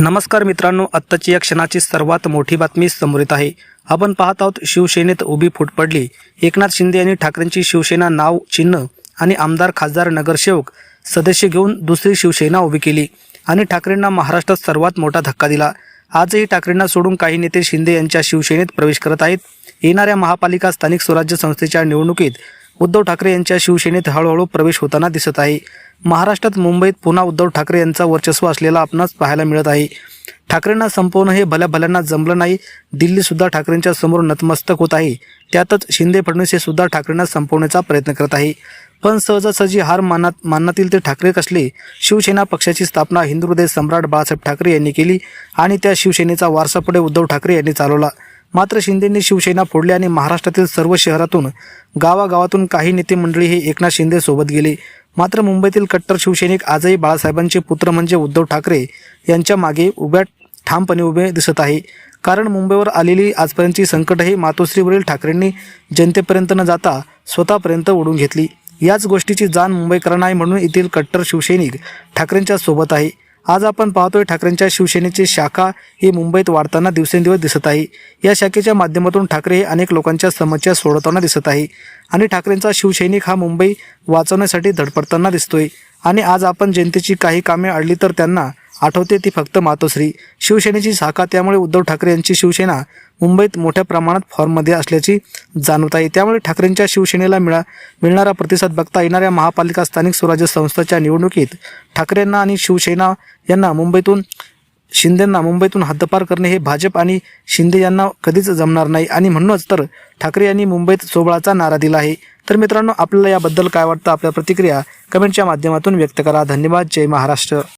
नमस्कार मित्रांनो आत्ताची या क्षणाची सर्वात मोठी बातमी समोर येत आहे. आपण पाहत आहोत शिवसेनेत उभी फूट पडली. एकनाथ शिंदे यांनी ठाकरेंची शिवसेना नाव चिन्ह आणि आमदार खासदार नगरसेवक सदस्य घेऊन दुसरी शिवसेना उभी केली आणि ठाकरेंना महाराष्ट्रात सर्वात मोठा धक्का दिला. आजही ठाकरेंना सोडून काही नेते शिंदे यांच्या शिवसेनेत प्रवेश करत आहेत. येणाऱ्या महापालिका स्थानिक स्वराज्य संस्थेच्या निवडणुकीत उद्धव ठाकरे यांच्या शिवसेनेत हळूहळू प्रवेश होताना दिसत आहे. महाराष्ट्रात मुंबईत पुन्हा उद्धव ठाकरे यांचा वर्चस्व असलेला आपणास पाहायला मिळत आहे. ठाकरेंना संपवणं हे भल्या भल्यांना जमलं नाही. दिल्ली सुद्धा ठाकरेंच्या समोर नतमस्तक होत आहे. त्यातच शिंदे फडणवीस हे सुद्धा ठाकरेंना संपवण्याचा प्रयत्न करत आहे. पण सहजासहजी हार मानात माननातील ते ठाकरे कसले? शिवसेना पक्षाची स्थापना हिंदू हृदय सम्राट बाळासाहेब ठाकरे यांनी केली आणि त्या शिवसेनेचा वारसा पुढे उद्धव ठाकरे यांनी चालवला. मात्र शिंदेंनी शिवसेना फोडली आणि महाराष्ट्रातील सर्व शहरातून गावागावातून काही नेते मंडळी हे एकनाथ शिंदे सोबत गेले. मात्र मुंबईतील कट्टर शिवसैनिक आजही बाळासाहेबांचे पुत्र म्हणजे उद्धव ठाकरे यांच्या मागे उभ्या ठामपणे उभे दिसत आहे. कारण मुंबईवर आलेली आजपर्यंतची संकट हे मातोश्रीवरील ठाकरेंनी जनतेपर्यंत न जाता स्वतःपर्यंत ओढून घेतली. याच गोष्टीची जाण मुंबईकरांना आहे म्हणून येथील कट्टर शिवसैनिक ठाकरेंच्या सोबत आहे. आज आपण पाहतोय ठाकरेंच्या शिवसेनेची शाखा ही मुंबईत वाढताना दिवसेंदिवस दिसत आहे. या शाखेच्या माध्यमातून ठाकरे हे अनेक लोकांच्या समस्या सोडवताना दिसत आहे आणि ठाकरेंचा शिवसैनिक हा मुंबई वाचवण्यासाठी धडपडताना दिसतोय. आणि आज आपण जनतेची काही कामे अडली तर त्यांना आठवते ती फक्त मातोश्री. शिवसेनेची शाखा त्यामुळे उद्धव ठाकरे यांची शिवसेना मुंबईत मोठ्या प्रमाणात फॉर्ममध्ये असल्याची जाणवत आहे. त्यामुळे ठाकरेंच्या शिवसेनेला मिळा मिळणारा प्रतिसाद बघता येणाऱ्या महापालिका स्थानिक स्वराज्य संस्थेच्या निवडणुकीत ठाकरेंना आणि शिवसेना यांना मुंबईतून शिंदेंना मुंबईतून हद्दपार करणे हे भाजप आणि शिंदे यांना कधीच जमणार नाही. आणि म्हणूनच तर ठाकरे यांनी मुंबईत सोबळाचा नारा दिला आहे. तर मित्रांनो आपल्याला याबद्दल काय वाटतं? आपल्या प्रतिक्रिया कमेंटच्या माध्यमातून व्यक्त करा. धन्यवाद. जय महाराष्ट्र.